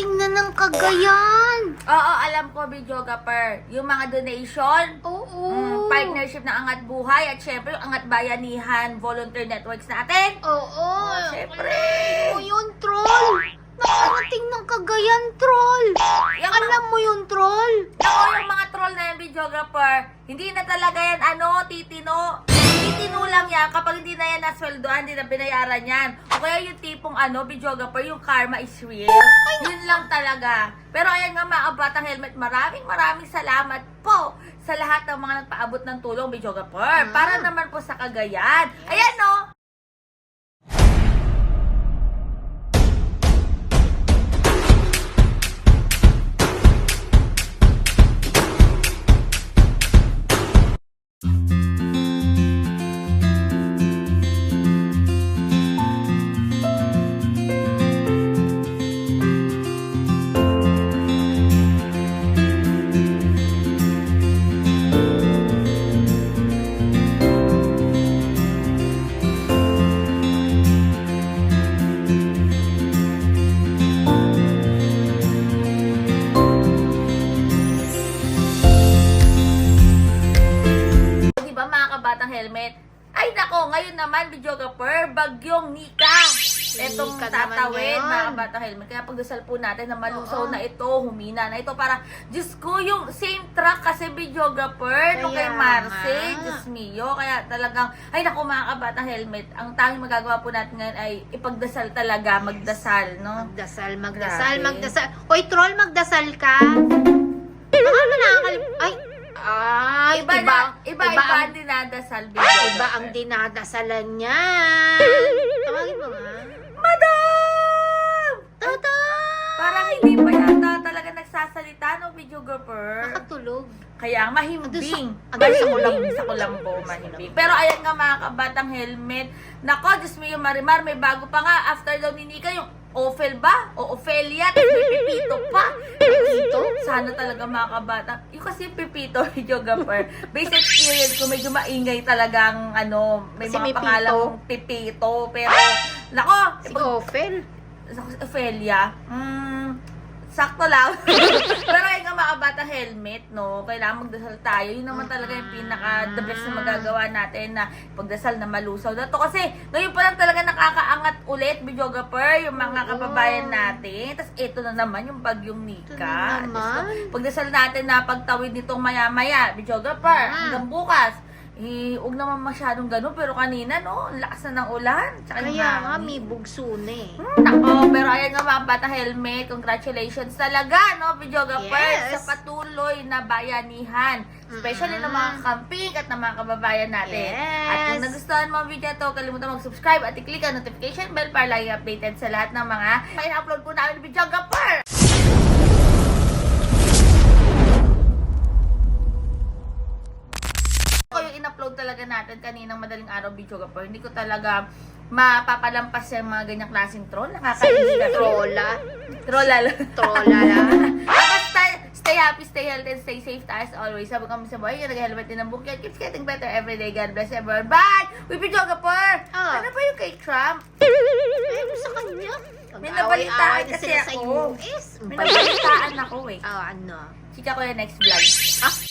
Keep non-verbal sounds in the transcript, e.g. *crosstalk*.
tingnan ng Cagayan. Oo, alam ko, videographer. Yung mga donation, Oo. mm, partnership ng Angat Buhay, at syempre yung Angat Bayanihan Volunteer Networks natin. Oo. Oh, syempre. Alam mo yun, troll. Nakarating ng Cagayan, troll. Yung Alam mo yun, troll. Oo, yung mga troll na yan, videographer, hindi na talaga yan, ano, titino. Titino lang yan kapag hindi na yan nasweldoan, hindi na binayaran yan. O kaya yung tipong, ano, videographer, yung karma is real. Yun lang talaga. Pero ayan nga mga batang helmet, maraming maraming salamat po sa lahat ng mga nagpaabot ng tulong, videographer. Para naman po sa kagayan. Ayan, no? Di ba mga kabatang helmet? Ay nako, ngayon naman, videographer, bagyong Nika. Etong Nika naman tatawid, yan. mga kabatang helmet. Kaya pagdasal po natin na malusaw Oo. na ito, humina na ito. Para, Diyos ko, yung same track kasi videographer, no kay Kaya Marce, nga. Diyos mio. Kaya talagang, ay nako mga kabatang helmet, ang tanging magagawa po natin ngayon ay ipagdasal talaga, magdasal, no? Magdasal, magdasal, Grabe. magdasal. Hoy, troll, magdasal ka. Baka *laughs* mo nakakalim... Ay, ay, Iba, iba, na, iba, iba, ang, ang dinadasal, iba videographer. ang dinadasalan niya. Tawagin mo nga. Madam! Tata! Parang hindi pa yata talaga nagsasalita no videographer. Nakatulog. Kaya mahimbing. Andun sa- Ay, sa kulam, sa kulambo, mahimbing. Pero ayan nga mga kabatang helmet. Nako, Diyos mo yung Marimar, may bago pa nga. After daw ni Nika, yung Ophel ba? O Ophelia, tapos may Pipito pa. Pipito? Sana talaga mga kabata. Yung kasi Pipito, *laughs* videographer, based experience ko, medyo maingay talagang, ano, may Kasi mga may pangalang Pipito. Pero, nako, Si ipag- Ophel. Ophelia, mm, sakto lang. *laughs* Pero mga bata helmet, no? Kailangan magdasal tayo. Yun naman talaga yung pinaka the best na magagawa natin na pagdasal na malusaw na to. Kasi ngayon pa lang talaga nakakaangat ulit, videographer, yung mga Oo. kababayan natin. Tapos ito na naman yung bagyong Ito Nika. na naman. Diyos ko, Pagdasal natin na pagtawid nitong maya-maya, videographer, Ah. hanggang bukas. Eh, huwag naman masyadong ganun, pero kanina, no, ang lakas na ng ulan. Tsaka yung Kaya nga, hangin. may bugso na eh. Hmm, Nako, pero ayan nga mga bata helmet, congratulations talaga, no, videographer, Yes. sa patuloy na bayanihan. Especially ng mga camping at ng mga kababayan natin. Yes. At kung nagustuhan mo ang video to, kalimutan mag-subscribe at i-click ang notification bell para lagi updated sa lahat ng mga i-upload po namin videographer. Talaga natin kaninang madaling araw videographer, hindi ko talaga mapapalampas yung mga ganyang klaseng troll. Nakakainis kasi. Trolla. Trollal. Trolla lang. *laughs* Basta stay happy, stay healthy, and stay safe as always. Sabi kami sa buhay, yung nag-helmet din ng bukid. Keeps getting better every day. God bless everyone. Bye! We videographer! Ah. Ano ba yung kay Trump? Ay, sa kanya. May nabalitaan kasi sila sa ako. US. May nabalitaan ako eh. Ah, ano? Chika ko yung next vlog. Ah,